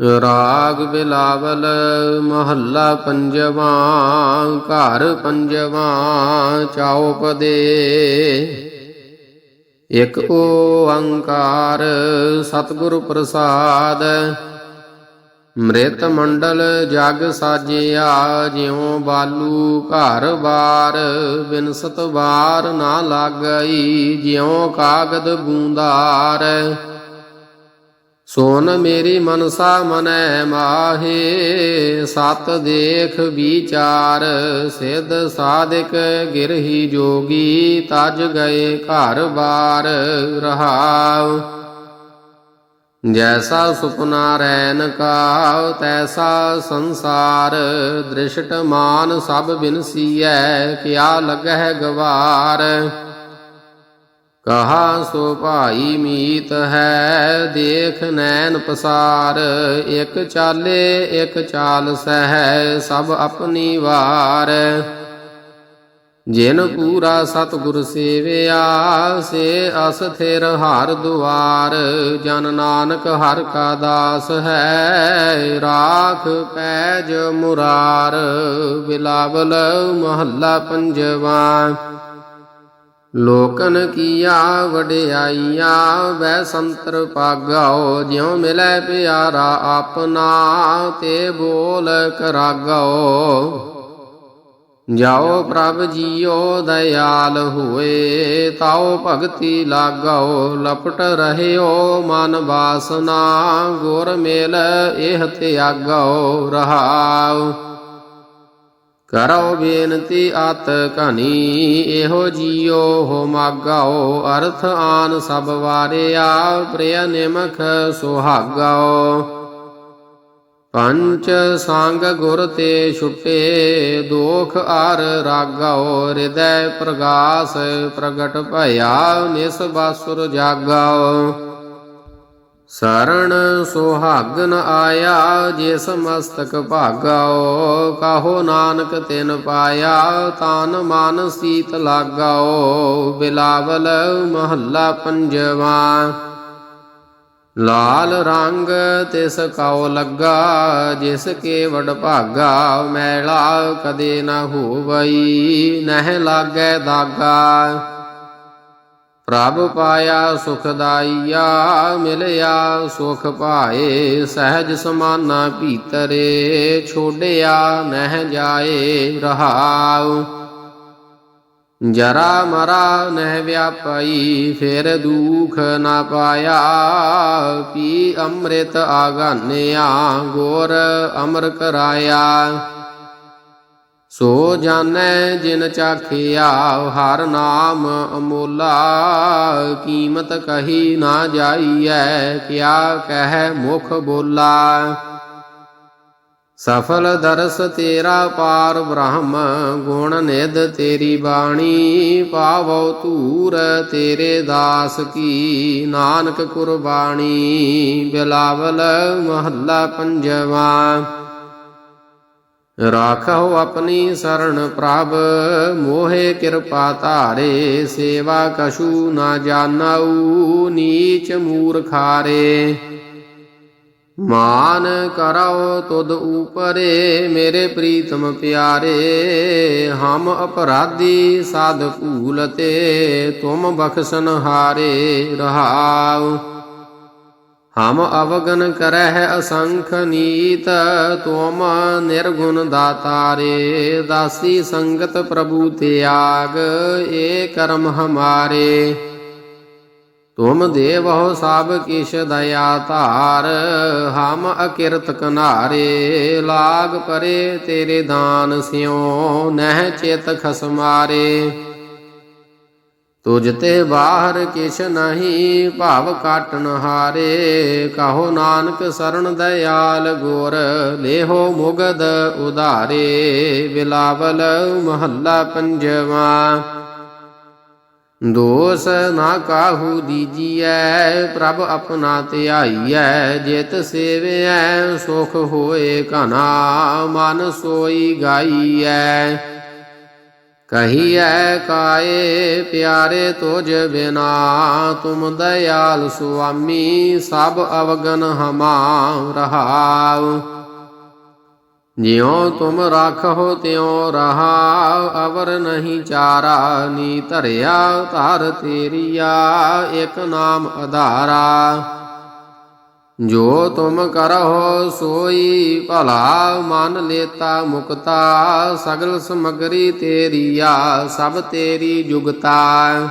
ਰਾਗ ਬਿਲਾਵਲ ਮਹੱਲਾ ਪੰਜਵਾਂ, ਘਰ ਪੰਜਵਾਂ ਚੌਪਦੇ ਇਕ ਓੰਕਾਰ ਸਤਿਗੁਰ ਪ੍ਰਸਾਦ ਮ੍ਰਿਤ ਮੰਡਲ ਜਗ ਸਾਜਿਆ, ਜਿਉ ਬਾਲੂ ਘਰ ਬਾਰ, ਬਿਨਸਤ ਵਾਰ ਨਾ ਲਾਗਈ, ਜਿਉ ਕਾਗਦ ਬੂੰਦਾਰ। ਸੋਨ ਮੇਰੀ ਮਨਸਾ ਮਨੈ ਮਾਹੇ, ਸਤ ਦੇਖ ਵਿਚਾਰ, ਸਿਧ ਸਾਧਿਕ ਗਿਰਹੀ ਜੋਗੀ, ਤਜ ਗਏ ਘਰ ਬਾਰ ਰਹਾਉ। ਜੈਸਾ ਸੁਪਨਾ ਰੈਨ ਕਾ ਤੈਸਾ ਸੰਸਾਰ, ਦ੍ਰਿਸ਼ਟ ਮਾਨ ਸਭ ਬਿਨਸੀਐ ਕਿਆ ਲਗਹਿ ਗਵਾਰ। ਕਹਾ ਸੋ ਭਾਈ ਮੀਤ ਹੈ, ਦੇਖ ਨੈਣ ਪਸਾਰ। ਇਕ ਚਾਲੇ, ਇਕ ਚਾਲ ਸਹਿ, ਸਭ ਆਪਣੀ ਵਾਰ। ਜਿਨ ਪੂਰਾ ਸਤਿਗੁਰ ਸੇਵਿਆ, ਸੇ ਅਸ ਥਿਰ ਹਰ ਦੁਆਰ। ਜਨ ਨਾਨਕ ਹਰ ਕਾ ਦਾਸ ਹੈ, ਰਾਖ ਪੈਜ ਮੁਰਾਰ। ਬਿਲਾਵਲ ਮਹੱਲਾ ਪੰਜਵਾ। ਲੋਕਨ ਕੀਆ ਵਡਿਆਈਆਂ ਵੈ ਸੰਤਰ ਪਾਗਾਓ ਜਿਉ ਮਿਲੈ ਪਿਆਰਾ ਆਪਨਾ ਤੇ ਬੋਲ ਕਰਾਗਾਓ। ਜਾਓ ਪ੍ਰਭ ਜੀਓ, ਦਇਆਲ ਹੋਏ, ਤਾਓ ਭਗਤੀ ਲਾਗਾਓ, ਲਪਟ ਰਹਿਓ ਮਨ ਵਾਸਨਾ, ਗੁਰ ਮੇਲ, ਇਹ ਤਿਆਗਾਓ ਰਹਾਉ ਕਰੋ ਬੇਨਤੀ ਅਤ ਕਨੀ ਇਹੋ ਜੀਓ ਹੋ ਮਾਗਾਓ, ਅਰਥ ਆਨ ਸਭ ਵਾਰਿਆ, ਪ੍ਰਿਯ ਨਿਮਖ ਸੁਹਾਗਾਓ। ਪੰਚ ਸੰਗ ਗੁਰ ਤੇ ਛੁਪੇ, ਦੋਖ ਅਰ ਰਾਗਾਓ, ਹਿਰਦੈ ਪ੍ਰਗਾਸ ਪ੍ਰਗਟ ਭਇਆ, ਨਿਸ ਬਾਸੁਰ ਜਾਗਾਓ। ਸਰਣ ਸੁਹਾਗਨ ਆਇਆ ਜਿਸ ਮਸਤਕ ਭਾਗਾਓ, ਕਾਹੋ ਨਾਨਕ ਤਿਨ ਪਾਇਆ, ਤਾਨ ਮਨ ਸੀਤ ਲਾਗਾਓ, ਬਿਲਾਵਲ ਮਹੱਲਾ ਪੰਜਵਾ। ਲਾਲ ਰੰਗ ਤਿਸ ਕਉ ਲੱਗਾ, ਜਿਸ ਕੇ ਵਡ ਭਾਗਾ, ਮੈਲਾ ਕਦੇ ਨਾ ਹੋਵਈ, ਨਹਿ ਲਾਗੇ ਦਾਗਾ। ਪ੍ਰਭ ਪਾਇਆ ਸੁਖਦਾਈਆ ਮਿਲਿਆ ਸੁਖ ਪਾਏ ਸਹਿਜ ਸਮਾਨਾ ਭੀਤਰੇ ਛੋੜਿਆ ਨਹਿ ਜਾਏ ਰਹਾਉ। ਜਰਾ ਮਰਾ ਨਹਿ ਵਿਆਪਈ, ਫਿਰ ਦੁਖ ਨਾ ਪਾਇਆ। ਪੀ ਅੰਮ੍ਰਿਤ ਆਗਾਨਿਆ, ਗੋਰ ਅਮਰ ਕਰਾਇਆ। ਸੋ ਜਾਣੈ ਜਿਨ ਚਾਖਿਆ, ਹਰ ਨਾਮ ਅਮੋਲਾ। ਕੀਮਤ ਕਹੀ ਨਾ ਜਾਈਐ, ਕਿਆ ਕਹਿ ਮੁਖ ਬੋਲਾ। ਸਫਲ ਦਰਸ ਤੇਰਾ ਪਾਰ ਬ੍ਰਹਮ, ਗੁਣ ਨਿਦ ਤੇਰੀ ਬਾਣੀ। ਪਾਵੋ ਧੂਰ ਤੇਰੇ ਦਾਸ ਕੀ, ਨਾਨਕ ਕੁਰਬਾਨੀ। ਬਿਲਾਵਲ ਮਹੱਲਾ ਪੰਜਵਾ। ਰਾਖੋ ਆਪਣੀ ਸਰਣ ਪ੍ਰਭ, ਮੋਹਿ ਕਿਰਪਾ ਧਾਰੇ, ਸੇਵਾ ਕਛੂ ਨਾ ਜਾਣਾਉ, ਨੀਚ ਮੂਰਖਾਰੇ। ਮਾਨ ਕਰੋ ਤੁਧ ਉਪਰੇ, ਮੇਰੇ ਪ੍ਰੀਤਮ ਪਿਆਰੇ, ਹਮ ਅਪਰਾਧੀ ਸਾਧ ਭੂਲਤੇ ਤੁਮ ਬਖਸ਼ਨ ਹਾਰੇ ਰਹਾਉ। ਹਮ ਅਵਗਨ ਕਰਹਿ ਅਸੰਖ ਨੀਤ ਤੁਮ ਨਿਰਗੁਣ ਦਾਤਾਰੇ ਦਾਸੀ ਸੰਗਤ ਪ੍ਰਭੂ ਤਿਆਗ, ਏ ਕਰਮ ਹਮਾਰੇ। ਤੁਮ ਦੇਵਹੁ ਸਭ ਕਿਛ ਦਇਆ ਧਾਰ, ਹਮ ਅਕਿਰਤ ਕਨਾਰੇ ਲਾਗ ਪਰੇ ਤੇਰੇ ਦਾਨ ਸਿਉ, ਨਹਿ ਚਿਤ ਖਸਮਾਰੇ। ਤੁਜ ਤੇ ਬਾਹਰ ਕਿਛ ਨਹੀਂ, ਭਾਵ ਕਾਟਨ ਹਾਰੇ। ਕਹੋ ਨਾਨਕ ਸਰਣ ਦਇਆਲ ਗੁਰ ਲੇਹੋ ਮੁਗਦ ਉਧਾਰੇ। ਬਿਲਾਵਲ ਮਹੱਲਾ ਪੰਜਵਾ। ਦੋਸ ਨਾ ਕਾਹੂ ਦੀਜੀਐ, ਪ੍ਰਭ ਆਪਣਾ ਧਿਆਈਐ। ਜਿਤ ਸੇਵਿਐ, ਸੁਖ ਹੋਏ ਘਨਾ ਮਨ ਸੋਈ ਗਾਈਐ। ਕਹੀਐ ਕਾਏ ਪਿਆਰੇ ਤੁਝ ਬਿਨਾ, ਤੁਮ ਦਇਆਲ ਸੁਆਮੀ ਸਭ ਅਵਗਨ ਹਮਾ ਰਹਾਉ। ਜਿਉ ਤੁਮ ਰਾਖੋ ਤਿਉ ਰਹਾਉ, ਅਵਰ ਨਹੀਂ ਚਾਰਾ, ਨੀ ਧਰਿਆ ਧਰ ਤੇਰੀਆ, ਇਕ ਨਾਮ ਆਧਾਰਾ ਜੋ ਤੁਮ ਕਰਹੁ ਸੋਈ ਭਲਾ ਮਨ ਲੇਤਾ ਮੁਕਤਾ, ਸਗਲ ਸਮਗਰੀ ਤੇਰੀਆ ਸਭ ਤੇਰੀ ਜੁਗਤਾ।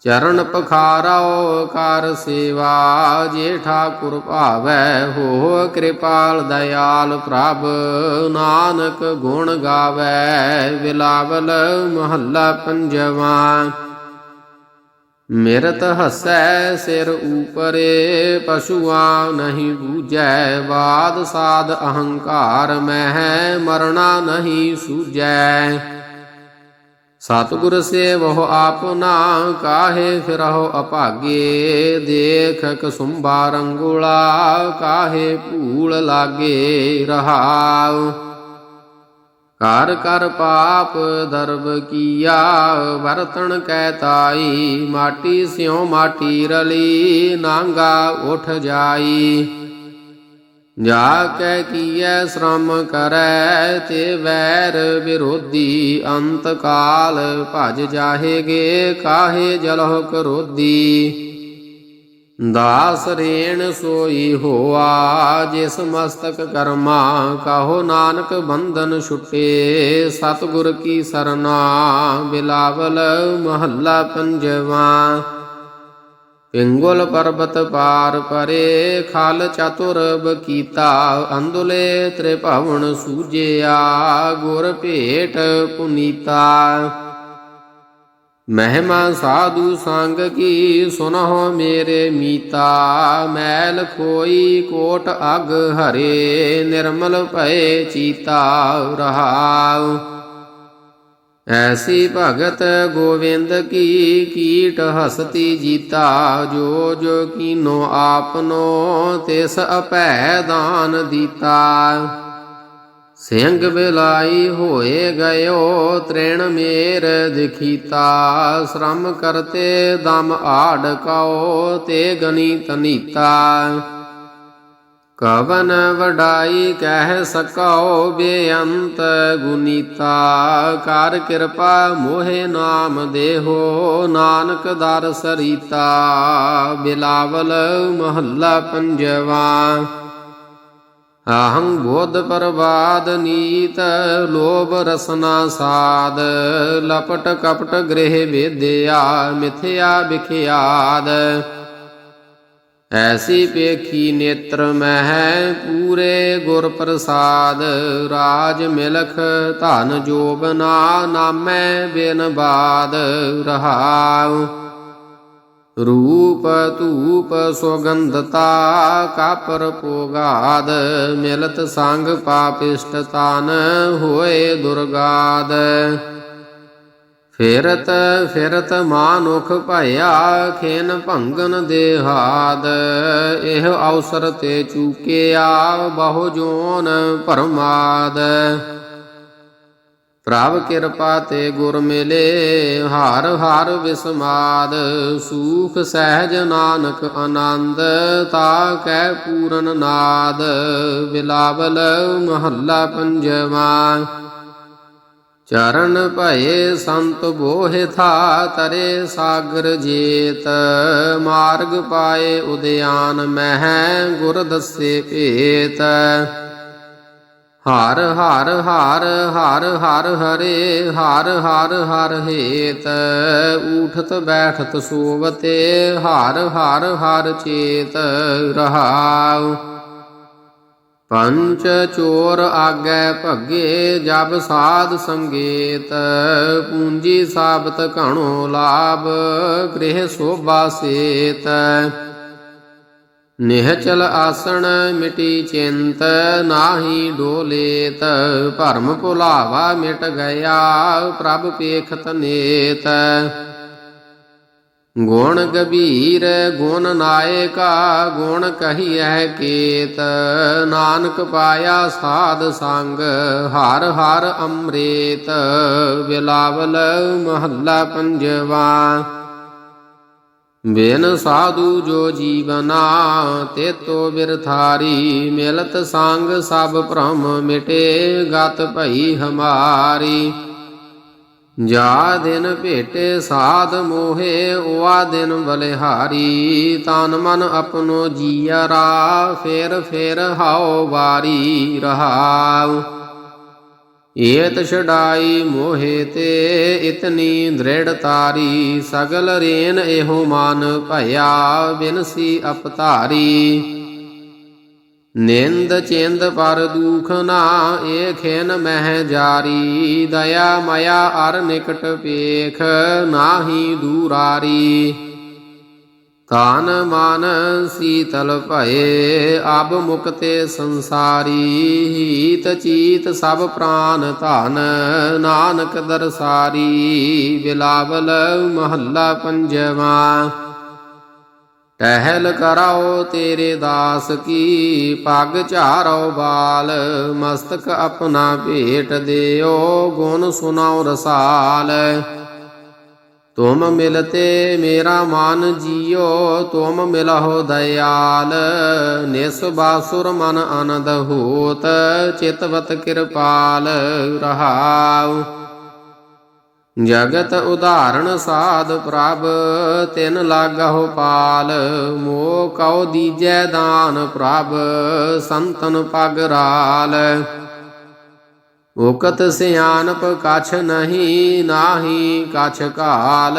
ਚਰਨ ਪਖਾਰੋ ਕਰ ਸੇਵਾ, ਜੇ ਠਾਕੁਰ ਭਾਵੈ ਹੋ ਕਿਰਪਾਲ ਦਇਆਲ ਪ੍ਰਭ, ਨਾਨਕ ਗੁਣ ਗਾਵੇ ਵਿਲਾਵਲ ਮਹੱਲਾ ਪੰਜਵਾ। ਮਿਰਤ ਹਸੈ ਸਿਰ ਉਪਰੇ, ਪਸ਼ੂਆ ਨਹੀਂ ਬੂਝੈ ਬਾਦ ਸਾਧ ਅਹੰਕਾਰ ਮਹਿ, ਮਰਣਾ ਨਹੀਂ ਸੂਝੈ। ਸਤਿਗੁਰ ਸੇਵਹੁ ਆਪਨਾ ਕਾਹੇ ਫਿਰਹੁ ਅਭਾਗੇ ਦੇਖ ਕਸੁੰਭਾ ਰੰਗੁਲਾ ਕਾਹੇ ਭੂਲ ਲਾਗੇ ਰਹਾਉ। ਕਰ ਕਰ ਪਾਪ ਦਰਬ ਕੀਆ, ਵਰਤਣ ਕੈ ਤਾਈ, ਮਾਟੀ ਸਿਉ ਮਾਟੀ ਰਲੀ, ਨਾਂਗਾ ਉਠ ਜਾਈ। ਜਾ ਕੈ ਕੀਐ ਸ਼ਰਮ ਕਰੈ, ਤੇ ਵੈਰ ਵਿਰੋਧੀ ਅੰਤ ਕਾਲ ਭਜ ਜਾਹੇਗੇ, ਕਾਹੇ ਜਲਹੁ ਕਰੋਧੀ ਦਾਸ ਰੇਣ ਸੋਈ ਹੋਆ, ਜਿਸ ਮਸਤਕ ਕਰਮਾ ਕਹੋ ਨਾਨਕ ਬੰਧਨ ਛੁਟੇ। ਸਤਿਗੁਰ ਕੀ ਸਰਨਾ, ਬਿਲਾਵਲ ਮਹੱਲਾ ਪੰਜਵਾ। ਪਿੰਗੁਲ ਪਰਬਤ ਪਾਰ ਪਰੇ, ਖਲ ਚਤੁਰ ਬਕੀਤਾ ਅੰਦੁਲੇ ਤ੍ਰਿਭਵਨ ਸੂਜਿਆ, ਗੁਰ ਭੇਟ ਪੁਨੀਤਾ। ਮਹਿਮਾ ਸਾਧੂ ਸੰਗ ਕੀ ਸੁਨਹੁ ਮੇਰੇ ਮੀਤਾ, ਮੈਲ ਕੋਈ ਕੋਟ ਅਗ ਹਰੇ, ਨਿਰਮਲ ਭਏ ਚੀਤਾ ਰਹਾਉ। ਐਸੀ ਭਗਤ ਗੋਵਿੰਦ ਕੀ ਕੀਟ ਹਸਤੀ ਜੀਤਾ, ਜੋ ਜੋ ਕੀਨੋ ਆਪਨੋ ਤਿਸ ਅਪੈ ਦਾਨ ਦੀਤਾ। ਸਿੰਘ ਬਿਲਾਈ ਹੋਏ ਗਇਓ, ਤ੍ਰਿਣ ਮੇਰ ਦਿਖੀਤਾ ਸ਼ਰਮ ਕਰਤੇ ਦਮ ਆੜ ਕਉ ਤੇ ਗਨੀ ਤਨੀਤਾ। ਕਵਨ ਵਡਾਈ ਕਹਿ ਸਕਉ ਬੇਅੰਤ ਗੁਨੀਤਾ। ਕਰ ਕਿਰਪਾ ਮੋਹਿ ਨਾਮ ਦੇਹੋ, ਨਾਨਕ ਦਰ ਸਰੀਤਾ। ਬਿਲਾਵਲ ਮਹੱਲਾ ਪੰਜਵਾ। ਅਹੰ ਬੋਧ ਪਰਵਾਦ ਨੀਤ, ਲੋਭ ਰਸਨਾ ਸਾਦ ਲਪਟ ਕਪਟ ਗ੍ਰਹਿ ਵੇਦਿਆ, ਮਿਥਿਆ ਵਿਖਿਆਦ। ਐਸੀ ਪੇਖੀ ਨੇਤਰ ਮਹਿ ਪੂਰੇ ਗੁਰ ਪ੍ਰਸਾਦ। ਰਾਜ ਮਿਲਖ ਧਨ ਜੋਬਨਾ, ਨਾਮੈ ਬਿਨ ਬਾਦ ਰਹਾਉ। ਰੂਪ ਧੂਪ ਸੁਗੰਧਤਾ ਕਾਪਰ ਪੋਗਾਦ, ਮਿਲਤ ਸੰਗ ਪਾਪਿਸ਼ਟ ਤਨ ਹੋਏ ਦੁਰਗਾਦ। ਫਿਰਤ ਫਿਰਤ ਮਾਨੁਖ ਭਇਆ, ਖੇਨ ਭੰਗਨ ਦੇਹਾਦ। ਇਹ ਅਵਸਰ ਤੇ ਚੂਕਿਆ ਬਹੁ ਜੋਨ ਪਰਮਾਦ ਪ੍ਰਭ ਕਿਰਪਾ ਤੇ ਗੁਰ ਮਿਲੇ, ਹਰ ਹਰ ਵਿਸਮਾਦ। ਸੂਖ ਸਹਿਜ ਨਾਨਕ ਆਨੰਦ, ਤਾ ਕੈ ਪੂਰਨ ਨਾਦ। ਬਿਲਾਵਲ ਮਹੱਲਾ ਪੰਜਵਾ। ਚਰਨ ਭਏ ਸੰਤ ਬੋਹਿ ਥਾ, ਤਰੇ ਸਾਗਰ ਜੇਤ। ਮਾਰਗ ਪਾਏ ਉਦਿਆਨ ਮਹਿ, ਗੁਰ ਦੱਸੇ ਭੇਤ। ਹਰ ਹਰ ਹਰ ਹਰ ਹਰ, ਹਰੇ, ਹਰ ਹਰ ਹਰ ਹੇਤ। ਊਠਤ, ਬੈਠਤ, ਸੋਵਤੇ, ਹਰ ਹਰ ਹਰ ਚੇਤ, ਰਹਾਉ। ਪੰਚ ਚੋਰ ਆਗੈ ਭੱਗੇ, ਜਬ ਸਾਧ ਸੰਗੇਤ। ਪੂੰਜੀ ਸਾਬਤ ਘਣੋ ਲਾਭ, ਗ੍ਰਹਿ ਸੋਭਾ ਸੇਤ। ਨਿਹਚਲ ਆਸਣ ਮਿਟੀ ਚਿੰਤ ਨਾਹੀ ਡੋਲੇਤ, ਭਰਮ ਭੁਲਾਵਾ ਮਿਟ ਗਿਆ, ਪ੍ਰਭ ਪੇਖਤ ਨੇਤ। ਗੁਣ ਗਭੀਰ, ਗੁਣ ਨਾਇਕਾ, ਗੁਣ ਕਹੀਐ ਕੇਤ। ਨਾਨਕ ਪਾਇਆ ਸਾਧ ਸੰਗ, ਹਰ ਹਰ ਅੰਮ੍ਰਿਤ। ਬਿਲਾਵਲ ਮਹੱਲਾ ਪੰਜਵਾ। ਬਿਨ ਸਾਧੂ ਜੋ ਜੀਵਨਾ, ਤੇਤੋ ਬਿਰਥਾਰੀ, ਮਿਲਤ ਸੰਗ ਸਭ ਭ੍ਰਮ ਮਿਟੇ, ਗਤ ਭਈ ਹਮਾਰੀ। ਜਾ ਦਿਨ ਭੇਟੇ ਸਾਧ ਮੋਹੇ, ਓਆ ਦਿਨ ਬਲਿਹਾਰੀ। ਤਨ ਮਨ ਆਪਣੋ ਜੀਅਰਾ ਫੇਰ ਫੇਰ ਹਾਉ ਵਾਰੀ ਰਹਾਉ। ਏਤ ਛਡਾਈ ਮੋਹਿ ਤੇ ਇਤਨੀ ਦ੍ਰਿੜ ਤਾਰੀ, ਸਗਲ ਰੇਨ ਇਹੋ ਮਨ ਭਇਆ ਬਿਨਸੀ ਅਪਧਾਰੀ। ਨਿੰਦ ਚਿੰਦ ਪਰ ਦੁਖ ਨਾ, ਏ ਖਿਨ ਮਹਿ ਜਾਰੀ। ਦਇਆ ਮਇਆ ਅਰ ਨਿਕਟ ਪੇਖ ਨਾਹੀ ਦੂਰਾਰੀ। ਤਾਨ ਮਨ ਸੀਤਲ ਭਏ, ਅਬ ਮੁਕਤੇ ਸੰਸਾਰੀ, ਹੀਤ ਚੀਤ ਸਭ ਪ੍ਰਾਨ ਧਨ, ਨਾਨਕ ਦਰਸਾਰੀ, ਬਿਲਾਵਲ ਮਹੱਲਾ ਪੰਜਵਾ। ਟਹਿਲ ਕਰਾਓ ਤੇਰੇ ਦਾਸ ਕੀ, ਪੱਗ ਝਾਰੋ ਬਾਲ, ਮਸਤਕ ਆਪਣਾ ਭੇਟ ਦਿਓ, ਗੁਣ ਸੁਨਾਓ ਰਸਾਲ। ਤੁਮ ਮਿਲਤੇ ਮੇਰਾ ਮਨ ਜੀਓ, ਤੁਮ ਮਿਲਹੁ ਦਇਆਲ। ਨਿਸ ਬਾਸੁਰ ਮਨ ਆਨੰਦ ਹੋਤ ਚਿਤਵਤ ਕਿਰਪਾਲ ਰਹਾਉ। ਜਗਤ ਉਦਾਹਰਣ ਸਾਧ ਪ੍ਰਭ, ਤਿਨ ਲਾਗਹੁ ਪਾਲ। ਮੋ ਕਉ ਦੀਜੈ ਦਾਨ ਪ੍ਰਭ, ਸੰਤਨ ਪਗ ਰਾਲ ਉਕਤ ਸਿਆਨਪ ਕਛ ਨਹੀਂ ਨਾਹੀ, ਕਛ ਕਾਲ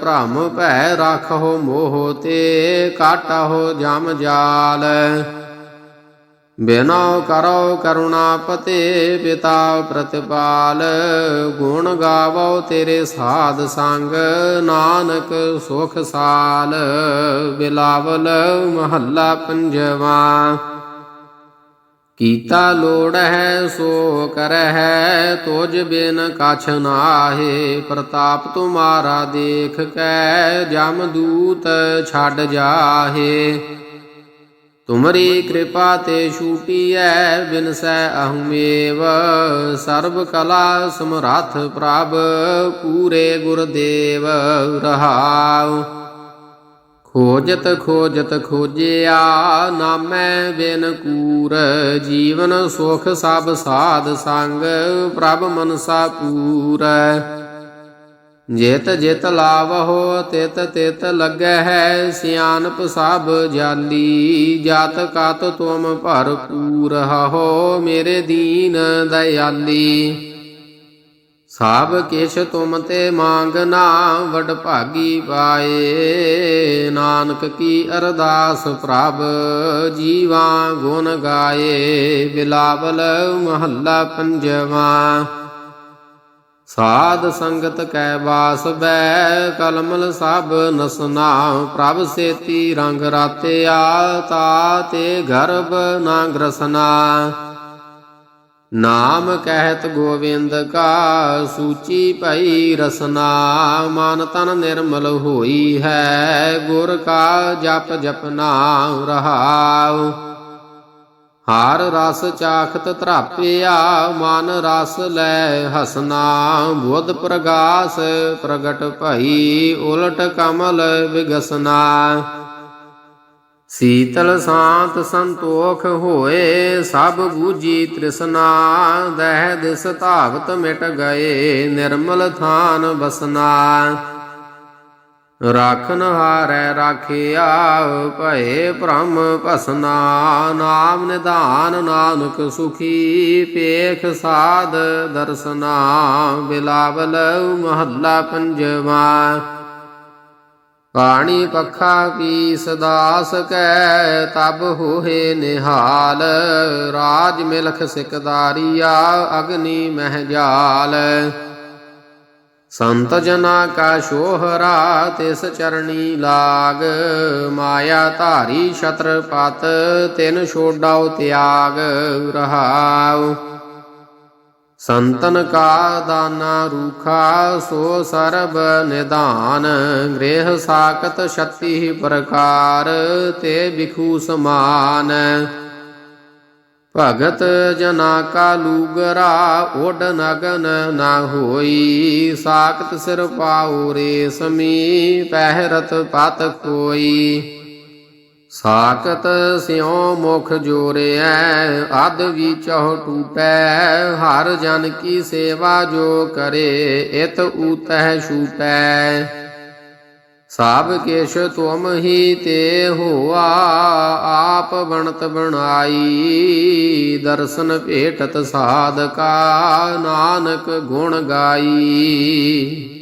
ਭ੍ਰਮ ਭੈ ਰਖੋ ਮੋਹ ਤੇ ਕਾਟਹੁ ਜਮ ਜਾਲ। ਬਿਨੋ ਕਰੋ ਕਰੁਣਾ ਪਤੇ ਪਿਤਾ ਪ੍ਰਤਿਪਾਲ, ਗੁਣ ਗਾਵੋ ਤੇਰੇ ਸਾਧ ਸੰਗ, ਨਾਨਕ ਸੁਖ ਸਾਲ, ਬਿਲਾਵਲ ਮਹੱਲਾ ਪੰਜਵਾ। ਕੀਤਾ ਲੋੜ ਹੈ, ਸੋ ਕਰਹਿ ਤੁਜ ਬਿਨ ਕਛ ਨਾਹੇ। ਪ੍ਰਤਾਪ ਤੁਮਾਰਾ ਦੇਖ ਕੈ, ਜਮ ਦੂਤ ਛੱਡ ਜਾਹੇ। ਤੁਮਰੀ ਕਿਰਪਾ ਤੇ ਛੂਟੀਐ ਬਿਨਸੈ ਅਹਮੇਵ। ਸਰਬ ਕਲਾ ਸਮਰੱਥ ਪ੍ਰਭ, ਪੂਰੇ ਗੁਰਦੇਵ ਰਹਾਉ। ਖੋਜਤ ਖੋਜਤ ਖੋਜਿਆ, ਨਾਮੈ ਬਿਨ ਕੂਰ। ਜੀਵਨ ਸੁਖ ਸਭ ਸਾਧ ਸੰਗ, ਪ੍ਰਭ ਮਨਸਾ ਪੂਰ। ਜਿਤ ਜਿਤ ਲਾਵਹੁ, ਤਿਤ ਤਿਤ ਲੱਗੈ ਹੈ ਸਿਆਨਪ ਸਭ ਜਾਲੀ। ਜਾਤ ਕਤ ਤੁਮ ਭਰਪੂਰ ਹੋ ਮੇਰੇ ਦੀਨ ਦਇਆਲੀ। ਸਭ ਕਿਛ ਤੁਮ ਤੇ ਮੰਗਨਾ ਵਡ ਭਾਗੀ ਪਾਏ। ਨਾਨਕ ਕੀ ਅਰਦਾਸ ਪ੍ਰਭ, ਜੀਵਾ ਗੁਣ ਗਾਏ। ਬਿਲਾਵਲ ਮਹੱਲਾ ਪੰਜਵਾ। ਸਾਧ ਸੰਗਤ ਕੈ ਵਾਸ ਬੈ, ਕਲਮਲ ਸਭ ਨਸਨਾ ਪ੍ਰਭ ਸੇਤੀ ਰੰਗ ਰਾਤਿਆ, ਤਾ ਤੇ ਗਰਭ ਨਾ ਗ੍ਰਸਨਾ। ਨਾਮ ਕਹਿਤ ਗੋਵਿੰਦ ਕਾ ਸੂਚੀ ਭਈ ਰਸਨਾ, ਮਨ ਤਨ ਨਿਰਮਲ ਹੋਈ ਹੈ, ਗੁਰ ਕਾ ਜਪ ਜਪਨਾ ਰਹਾਉ। ਹਾਰ ਰਸ ਚਾਖਤ ਧਰਾਪਿਆ, ਮਨ ਰਸ ਲੈ ਹਸਨਾ, ਬੁੱਧ ਪ੍ਰਗਾਸ ਪ੍ਰਗਟ ਭਈ, ਉਲਟ ਕਮਲ ਵਿਗਸਨਾ। ਸੀਤਲ ਸਾਤ ਸੰਤੋਖ ਹੋਏ, ਸਭ ਬੂਜੀ ਤ੍ਰਿਸ਼ਨਾ, ਦਹਿ ਦਿਸ ਧਾਵਤ ਮਿਟ ਗਏ, ਨਿਰਮਲ ਥਾਨ ਬਸਨਾ। ਰਾਖਨ ਹਾਰੈ ਰਾਖਿਆ, ਭਏ ਭ੍ਰਮ ਭਸਨਾ। ਨਾਮ ਨਿਧਾਨ ਨਾਨਕ ਸੁਖੀ ਪੇਖ ਸਾਧ ਦਰਸਨਾ। ਬਿਲਾਵਲ ਮਹੱਲਾ ਪੰਜਵਾ। ਪਾਣੀ ਪੱਖਾ ਕੀ ਸਦਾਸ ਕੈ, ਤਬ ਹੋਏ ਨਿਹਾਲ। ਰਾਜ ਮਿਲਖ ਸਿਕਦਾਰੀਆ, ਅਗਨੀ ਮਹਿਜਾਲ ਸੰਤ ਜਨਾ ਕਾ ਸ਼ੋਹਰਾ, ਤਿਸ ਚਰਣੀ ਲਾਗ। ਮਾਇਆ ਧਾਰੀ ਛਤਰਪਤ ਤਿਨ ਛੋਡਾਉ ਤਿਆਗ ਰਹਾਉ। ਸੰਤਨ ਕਾ ਦਾਨਾ ਰੂਖਾ ਸੋ ਸਰਬ ਨਿਦਾਨ ਗ੍ਰਹਿ ਸਾਖਤ ਛਤੀ ਪ੍ਰਕਾਰ, ਤੇ ਬਿਖੂ ਸਮਾਨ। ਭਗਤ ਜਨਾ ਕਾ ਲੂਗਰਾ ਓਡ ਨਗਨ ਨਾ ਹੋਈ ਸਾਕਤ ਸਿਰ ਪਾਉ ਰੇਸਮੀ, ਪਹਿਰਤ ਪਤ ਕੋਈ ਸਾਖਤ ਸਿਉ ਮੁਖ ਜੋਰਿਐ ਅਦ ਵਿਚਹੁ ਟੂਟੈ, ਹਰ ਜਨ ਕੀ ਸੇਵਾ ਜੋ ਕਰੇ, ਇਤ ਊਤਹਿ ਛੂਟੈ ਸਭ ਕਿਛ ਤੁਮ ਹੀ ਤੇ ਹੋਆ, ਆਪ ਬਣਤ ਬਣਾਈ, ਦਰਸ਼ਨ ਭੇਟਤ ਸਾਧਕਾ, ਨਾਨਕ ਗੁਣ ਗਾਈ।